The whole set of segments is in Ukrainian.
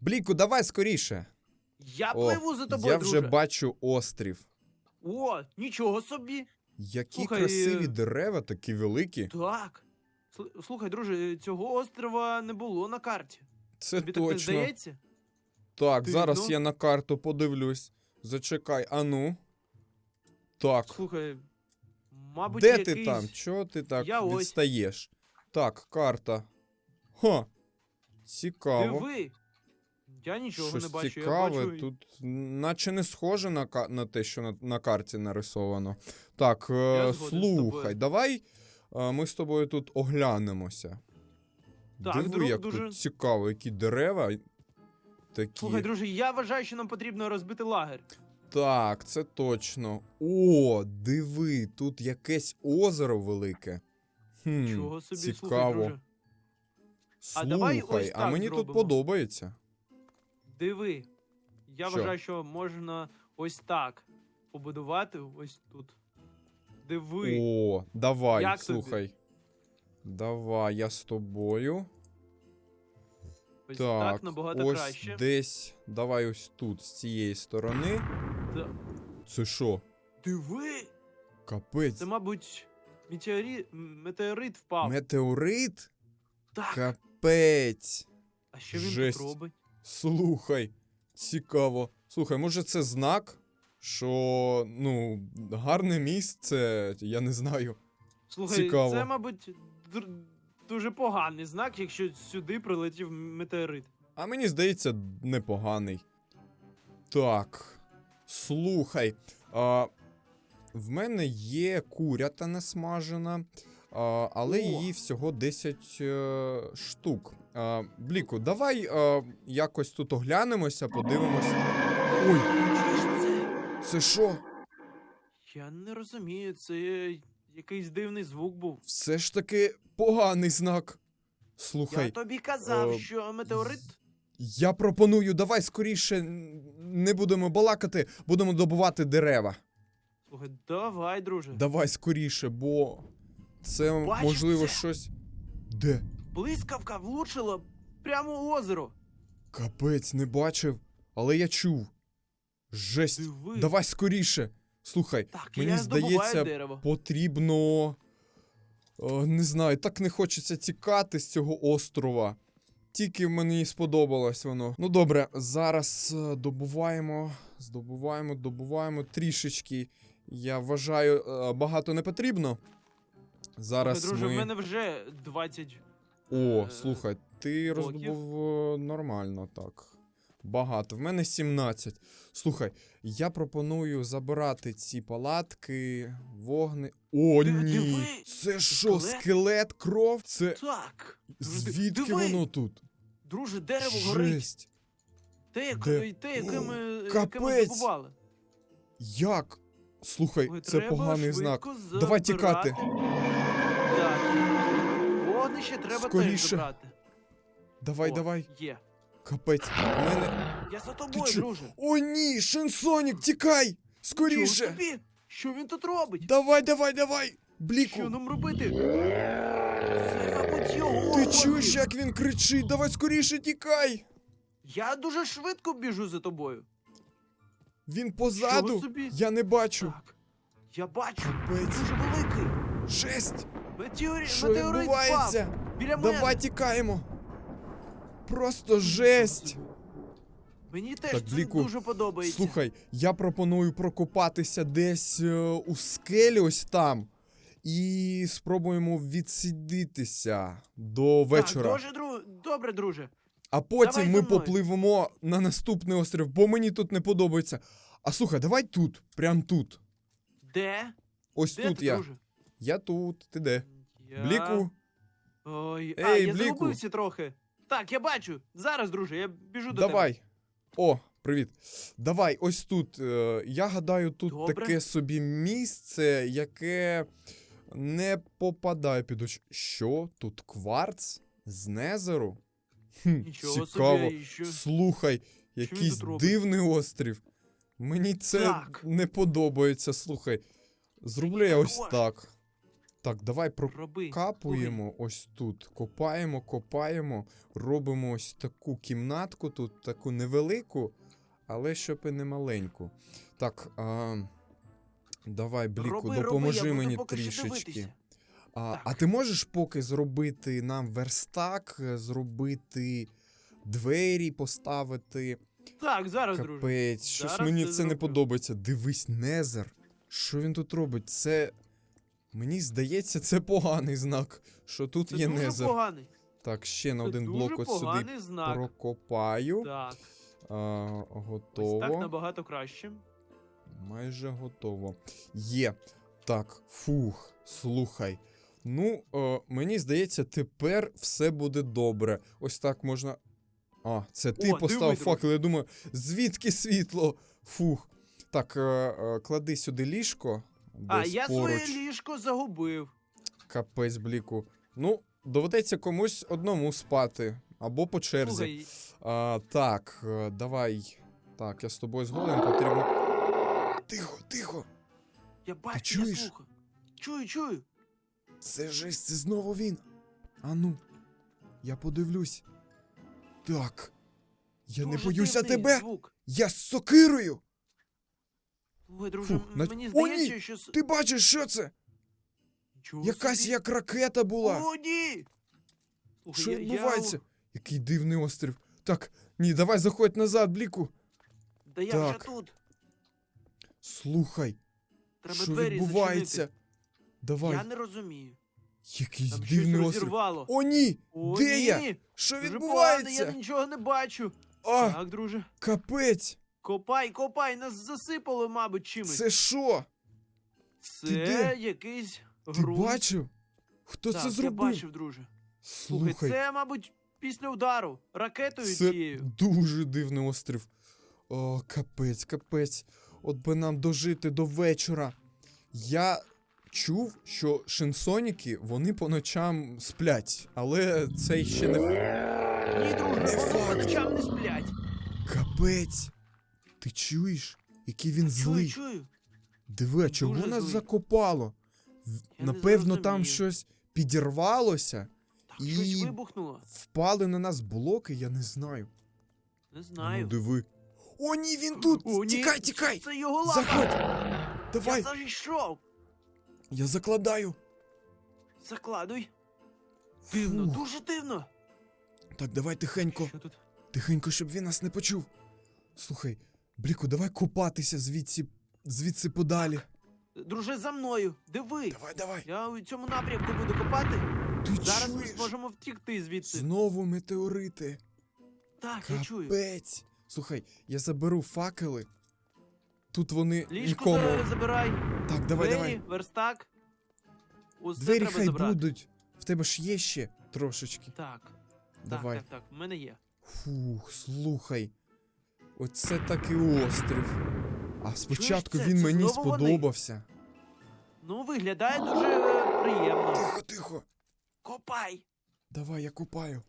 Бліку, давай скоріше. Я О, пливу за тобою, я вже друже. бачу острів. О, нічого собі. Які Слухай, красиві е, дерева, такі великі. Так. Сл- Слухай, друже, цього острова не було на карті. Це Тобі так не точно. здається? Так, Ти, зараз ну? я на карту подивлюсь. Зачекай, ану. Так. Слухай, мабуть, Де якийсь... ти там? Чого ти так Я ось. відстаєш? Так, карта. Ха. Цікаво. Диви. Я нічого Щось не бачу, цікаве. я бачу. Тут наче не схоже на, на те, що на, на карті нарисовано. Так, е, слухай, давай е, ми з тобою тут оглянемося. Так, Диви, дру- як дуже- тут цікаво, які дерева. Такі. Слухай, друже, я вважаю, що нам потрібно розбити лагер. Так, це точно. О, диви, тут якесь озеро велике. Хм, Чого собі, слухай, цікаво. друже. А давай ось так мені тут подобається. Диви. Я Що? вважаю, що можна ось так побудувати ось тут. Диви. О, давай, Як тобі? слухай. Давай, я з тобою. ось так, так набагато ось краще. десь. Давай ось тут, з цієї сторони. Та- Це що? Диви. Капець. Це, мабуть, метеорит, метеорит впав. Метеорит? Так. Капець. А що він жесть. тут робить? Слухай, цікаво. Слухай, може це знак, що ну, гарне місце, я не знаю. Слухай, Цікаво. це, мабуть, дуже поганий знак, якщо сюди прилетів метеорит. А мені здається, непоганий. Так. Слухай. А, в мене є курята не смажена, а, але О. її всього 10 е, штук. А, Бліку, давай е, якось тут оглянемося, подивимося. Ой, це? це що? Я не розумію, це якийсь дивний звук був. Все ж таки поганий знак. Слухай, Я тобі казав, е, що метеорит. я пропоную, давай скоріше не будемо балакати, будемо добувати дерева. Слухай, давай, друже. Давай скоріше, бо це Бачиш можливо це? щось. Де? Блискавка влучила прямо у озеро. Капець, не бачив, але я чув. Жесть. Диви. Давай скоріше. Слухай, Так, мені я здається, дерево. потрібно. О, не знаю, так не хочеться тікати з цього острова. Тільки мені сподобалось воно. Ну добре, зараз е, добуваємо, здобуваємо, добуваємо трішечки. Я вважаю, е, багато не потрібно. Зараз друже, ми... в мене вже 20. О, слухай, ти роздобув е, нормально так. Багато. В мене 17. Слухай, я пропоную забирати ці палатки, вогни. О, ні! Це що, скелет? кров? Це. Так. Звідки воно тут? Друже, дерево горить. Те, як, те яке ми, Капець! Як? Слухай, це поганий знак. Давай тікати. Так. Вогнище треба Скоріше. забрати. Давай, О, давай. Є. Капець. В мене. Я за тобою, чо- друже. О, ні! Шинсонік, тікай! Чого Скоріше! собі? Що він тут робить? Давай, давай, давай! Бліку! Що нам робити? Це, мабуть, його. Ти чуєш, як він кричить? Давай скоріше тікай! Я дуже швидко біжу за тобою. Він позаду. собі? Я не бачу. Так. Я бачу. Капець. Дуже великий. Жесть! Що метеорит відбувається? впав. Біля мене. Давай тікаємо. Просто жесть. Мені теж Так, це Бліку, дуже подобається. Слухай, я пропоную прокопатися десь е, у скелі ось там. І спробуємо відсидітися до вечора. Так, дуже, дру... Добре, друже. а потім давай ми мною. попливемо на наступний острів, бо мені тут не подобається. А слухай, давай тут, прям тут. Де? Ось Де тут ти, я. друже? Я тут, ти де? Я... Бліку. Ой, а, я Бліку. загубився трохи. Так, я бачу. Зараз, друже, я біжу до тебе. Давай. О, привіт. Давай, ось тут. е, Я гадаю, тут Добре. таке собі місце, яке не попадає під очі. Що? Тут кварц? З незеру? Хм, Нічого цікаво. собі. Що... Слухай, якийсь дивний острів. Мені це Так. не подобається. Слухай. Зроблю я ось так. Так, давай Роби. прокапуємо ось тут. Копаємо, копаємо, робимо ось таку кімнатку тут, таку невелику, але щоб і не маленьку. Так, а, давай, Бліку, роби, допоможи роби, мені трішечки. А, а ти можеш поки зробити нам верстак, е, зробити двері, поставити. Так, зараз, друже. Капець, щось Зараз мені це це не подобається. Дивись, Незер. Що він тут робить? Це. Мені здається, це поганий знак, що тут Це є дуже Незер. поганий. Так, ще на Це один дуже блок от сюди знак. прокопаю. Так, А, ось так набагато краще. Майже готово. Є. Так, фух, слухай. Ну, е, мені здається, тепер все буде добре. Ось так можна. А, це ти О, поставив факел. Я думаю, звідки світло? Фух. Так, е, е, клади сюди ліжко. А, десь я поруч. своє ліжко загубив. Капець бліку. Ну, доведеться комусь одному спати. Або по черзі. Слухай, А, так, е, давай. Так, я з тобою згоден, потрібно. Тихо, тихо! я бачу, я слухаю. Чую, чую. Це жесть, це знову він. Ану, я подивлюсь. Так. Я не боюся дивний тебе! Звук. Я з сокирою! Ой, друже, Фух, на- мені О, здається, ні! що... с- Ти бачиш, що це? Нічого Якась собі. як ракета була. О, ні! Слухай, Що я- відбувається? Я... Який дивний острів. Так, ні, давай заходь назад, бліку. Да я Так. вже тут. Слухай, Треба що двері відбувається? зачинити. Давай, Я не розумію. якийсь Там щось дивний острів. розірвало. О, ні! О, Де ні! я? Що Дуже відбувається? погано, я нічого не бачу. А, Так, друже. капець! Копай, копай, нас засипало, мабуть, чимось. Це що? Це ти де? якийсь Ти бачив? Хто так, це я бачив, друже. Слухай, Слухай, це, мабуть, після удару ракетою це цією. дуже дивний острів. О, капець, капець. От би нам дожити до вечора. Я чув, що шинсоніки вони по ночам сплять, але це ще не Ні, друже, вони по ночам не сплять. капець. Ти чуєш, який він злий? чую. Диви, а чого Дуже нас злий. закопало? Я не Напевно, там зрозумів. щось підірвалося, Так, щось вибухнуло. впали на нас блоки, я не знаю. Не знаю. Ну, диви. О, ні, він тут! О, ні, тікай, тікай! Це його лапа. Заходь! Давай, Я зайшов. я закладаю. Закладуй. Дивно, Фух. дуже дивно. Так, давай тихенько, Що тут? тихенько, щоб він нас не почув. Слухай, Бліку, давай купатися звідси, звідси подалі. Друже, за мною. Диви. Давай, давай. Я у цьому напрямку буду копати. Ти Зараз ми зможемо втікти звідси. Знову метеорити. Так, я чую. Капець. Слухай, я заберу факели. Тут вони Ліжко нікому. за- забирай. Так, давай, Двері, давай. верстак. Усе Двері треба хай забрати. будуть. В тебе ж є ще трошечки. Так. Давай. Так, так, так, в мене є. Фух, слухай. Оце такий острів. А спочатку це? він Це мені знову вони? сподобався. Ну, виглядає дуже е, приємно. Тихо, тихо. Копай. Давай, я купаю.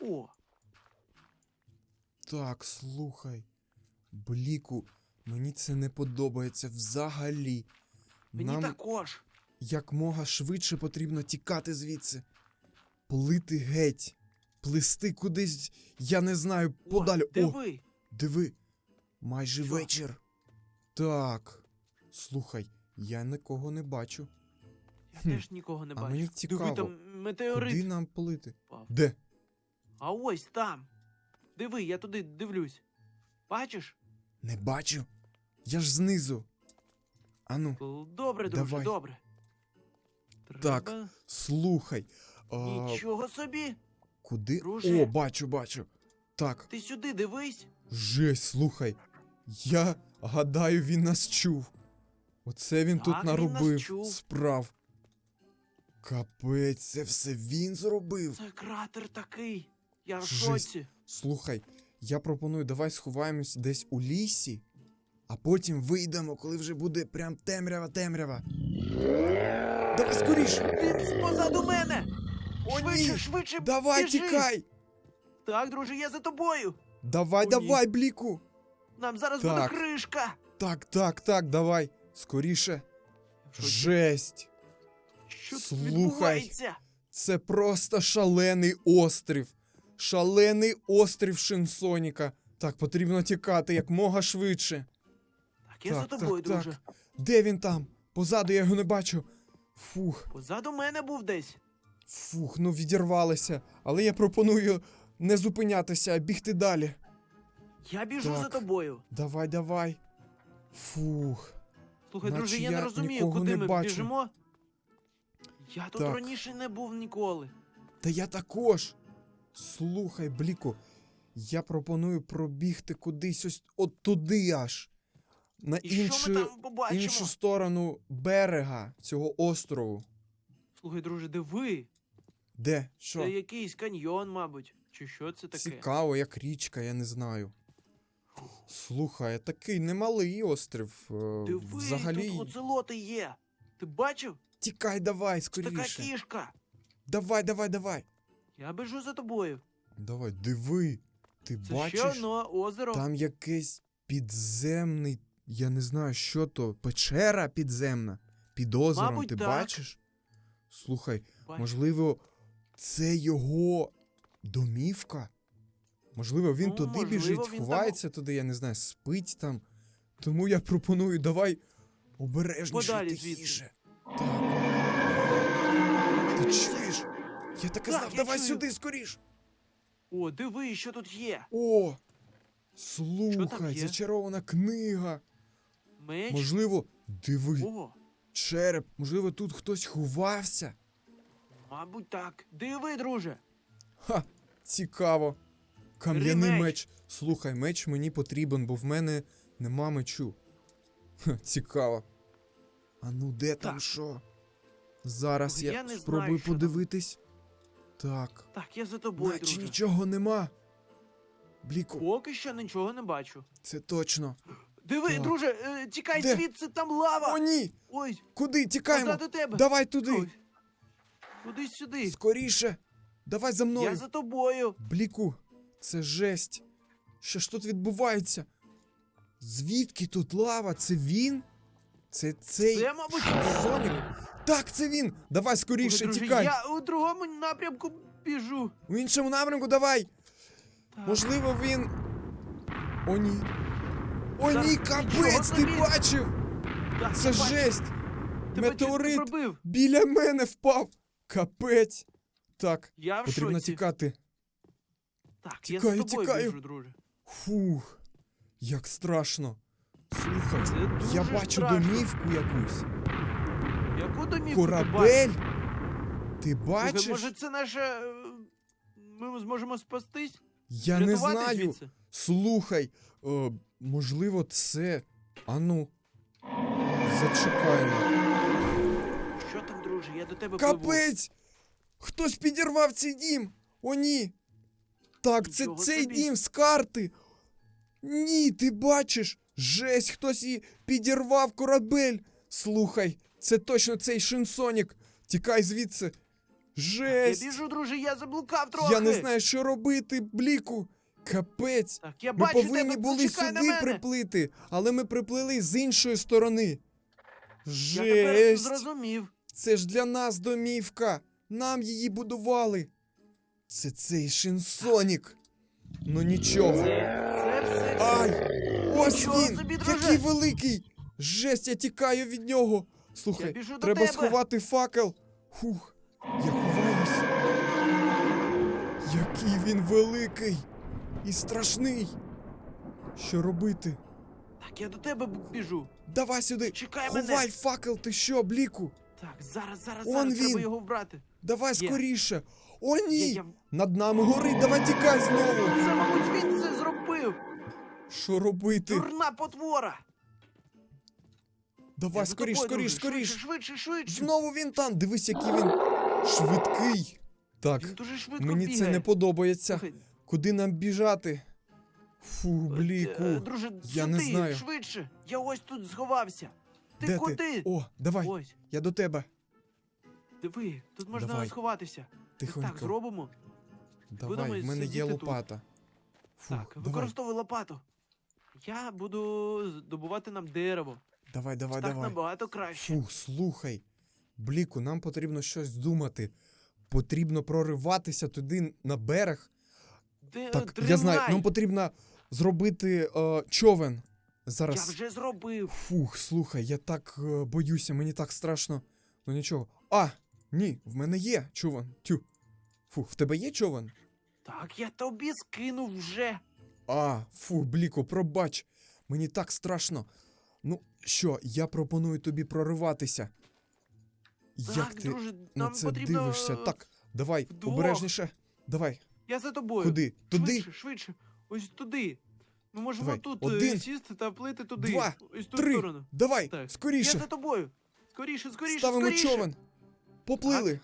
О, Так, слухай. Бліку, мені це не подобається взагалі. мені Нам також. якмога швидше потрібно тікати звідси. Плити геть. Плисти кудись, я не знаю, подалі. О, О, диви. Диви. Майже Що? вечір. Так. Слухай, я нікого не бачу. Я Хм. теж нікого не А бачу. мені Диви, там метеорит. Куди нам плити? впав. Де? А ось там. Диви, я туди дивлюсь. Бачиш? Не бачу. Я ж знизу. Ану, Л- Добре, друже, Давай. добре. Так. Треба- слухай. А, Нічого собі. куди? друже. О, бачу, бачу. Так, Ти сюди дивись. Жесть, слухай. Я гадаю, він нас чув. Оце він Так, тут він наробив чув. справ. Капець, це все він зробив. Це кратер такий. Я в Жесть. шоці. Слухай, я пропоную, давай сховаємось десь у лісі, а потім вийдемо, коли вже буде прям темрява-темрява. Давай скоріше! Він позаду мене. О, швидше, ні! швидше. Давай, біжи. тікай! Так, друже, я за тобою. Давай, О, ні. давай, бліку! Нам зараз Так. буде кришка. Так, так, так, давай. Скоріше. Шоці. Жесть. Що тут Слухай. відбувається? Це просто шалений острів. Шалений острів Шинсоніка. Так, потрібно тікати якмога швидше. Так, я за тобою, так, так. Де він там? Позаду я його не бачу. Фух, Позаду мене був десь. фух, ну відірвалися. Але я пропоную не зупинятися, а бігти далі. Я біжу Так. за тобою. Давай, давай. Фух. Слухай, Наче друже, я, я не розумію, нікого куди не ми бачу. біжимо. Я тут Так. раніше не був ніколи. Та я також. Слухай, Бліку, я пропоную пробігти кудись ось от туди аж. На І що ми іншу, там побачимо? іншу сторону берега цього острову. Слухай, друже, диви. Де? Що? Це якийсь каньйон, мабуть. Чи що це таке? Цікаво, як річка, я не знаю. Слухай, такий немалий острів. е, Диви, Взагалі. тут оцелоти є. Ти бачив? Тікай давай, Це така скоріше. кішка. Давай, давай, давай. Я біжу за тобою. Давай, диви. Ти Це бачиш? ще одне озеро. Там якийсь підземний. Я не знаю, що то. Печера підземна. Під озером, Мабуть, ти так. бачиш? Слухай, Бачу. можливо, це його домівка? Можливо, він Ну, туди можливо, біжить, він там- ховається туди, я не знаю, спить там. Тому я пропоную, давай обережніше Подалі тихіше. Так. Ти чуєш? Я Так, знав, я давай чую. сюди скоріш. О, диви, що тут є. О! Слухай, зачарована книга. Меч. Можливо, диви, О, череп, можливо, тут хтось ховався. мабуть, так. Диви, друже. Ха, цікаво. Кам'яний меч. меч. Слухай, меч мені потрібен, бо в мене нема мечу. Ха, цікаво. А ну де там Так. що? Зараз я, я не знаю, спробую що там. подивитись. Так, Так, я за тобою, наче друже. нічого нема. Бліку, Поки що нічого не бачу. це точно. Диви, Так. друже, е, тікай Де? звідси, там лава. О, ні! Ой, Куди? Тікаємо! позаду тебе. Давай туди! Ой. Кудись сюди. Скоріше! Давай за мною! Я за тобою. Бліку, це жесть. Що ж тут відбувається? Звідки тут лава? Це він? Це цей Це, мабуть, Сонік? Так, це він! Давай скоріше, друже, тікай! Я у другому напрямку біжу. У іншому напрямку давай! Так. Можливо, він. О, ні. О, ні, капець, ти собі! бачив! Так, Це я бачу. жесть! Тебе чітко Метеорит пробив. біля мене впав! Капець! Так, Я в потрібно шоці. тікати. Так, Тікаю, я за тобою тікаю. біжу, друже. Фух, як страшно. Слухай, Це дуже я бачу страшно. домівку якусь. Яку домівку ти бачиш? Корабель? Ти Слухай, може це наше... е, Ми зможемо спастись? Я не Врятувати знаю. звідси? Слухай, е, можливо, це. Ану. Зачекаймо. Що там, друже? Я до тебе пливу. Капець! Хтось підірвав цей дім! О, ні! Так, це Нічого цей собі. дім з карти! Ні, ти бачиш! Жесть, хтось і підірвав корабель! Слухай, це точно цей Шинсонік! Тікай звідси! Жесть. Я біжу, друже, я заблукав трохи. Я не знаю, що робити, бліку! Капець! Так, я Ми бачу повинні тебе, були зачекай на сюди мене. приплити, але ми приплили з іншої сторони. Я тепер Жесть! зрозумів. Це ж для нас домівка. Нам її будували. Це цей Шинсонік. Ну нічого. Ай! Ось він! Який великий! Жесть, я тікаю від нього. Слухай, треба сховати факел. Фух, я ховаюсь. Який він великий і страшний. Що робити? Так, я до тебе біжу. Давай сюди. Чекай Ховай мене. факел, ти що, бліку? Так, зараз, зараз, Он зараз треба його вбрати. Давай Є. скоріше. О, ні! Я... Над нами горить, давай тікай знову. Це, мабуть, він це зробив. Що робити? Дурна потвора. Давай скоріш, скоріш, скоріш. Швидше, швидше, швидше. Знову він там. Дивись, який він швидкий. Так, Він дуже швидко мені бігає. це не подобається. Слухай, Куди нам біжати? Фу, бліку. е, Друже, Я сюди, не знаю. швидше. Я ось тут сховався. Ти Де куди? ти? О, давай, Ось, я до тебе. Диви, тут можна Давай. сховатися. Ось так зробимо. Давай, будемо в мене є сидіти тут. лопата. Фу, так, давай, використовуй лопату. Я буду здобувати нам дерево. давай, давай, так давай. набагато краще. Фу, слухай. Бліку, нам потрібно щось думати. Потрібно прориватися туди на берег. Де, Так, я знаю, нам потрібно зробити е, човен. Зараз. Я вже зробив. Фух, слухай, я так е, боюся, мені так страшно. Ну нічого. А, ні, в мене є човен. Тю. Фух, в тебе є човен? Так, я тобі скинув вже. А, фу, Бліку, пробач. Мені так страшно. Ну, що, я пропоную тобі прориватися. Як так, ти друже, на нам це потрібно. дивишся? е, Так, давай, вдвох. обережніше. Давай. Я за тобою. Куди? Туди? Швидше, швидше. Ось туди. Ми можемо Давай. тут е, Один, сісти та плити туди. два, Ось ту Три. сторону. Давай, Так. скоріше. Я за тобою. Скоріше, скоріше, Ставимо скоріше. човен. Поплили.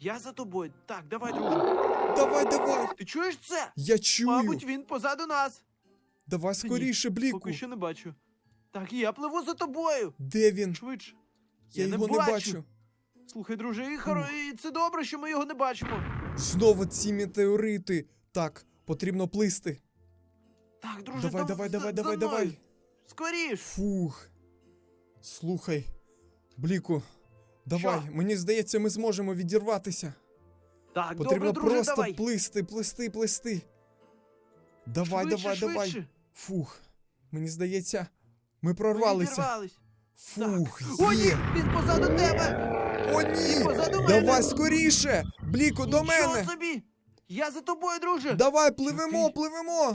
Я за тобою. Так, давай, друже. Давай, давай. Ти чуєш це? Я чую. Мабуть, він позаду нас. Давай ні, скоріше, Бліку. Поки що не бачу. Так, я пливу за тобою. Де він? Швидше. Я, його не бачу. Слухай, друже, і, хоро... і це добре, що ми його не бачимо. Знову ці метеорити. Так, потрібно плисти. Так, друже, Давай, там давай, за- давай, за давай, мною. давай. Скоріш. Фух. Слухай, Бліку, давай. Що? Мені здається, ми зможемо відірватися. Так, Потрібно добре, друже, просто давай. плисти, плисти, плисти. Давай, швидше, давай, швидше. давай. Фух. Мені здається, ми Ми прорвалися. відірвались. Фух, О, ні, є. він позаду тебе. О, ні! позаду мене. Давай скоріше! Бліку, до Нічого мене! собі. Я за тобою, друже. Давай, пливемо, пливемо!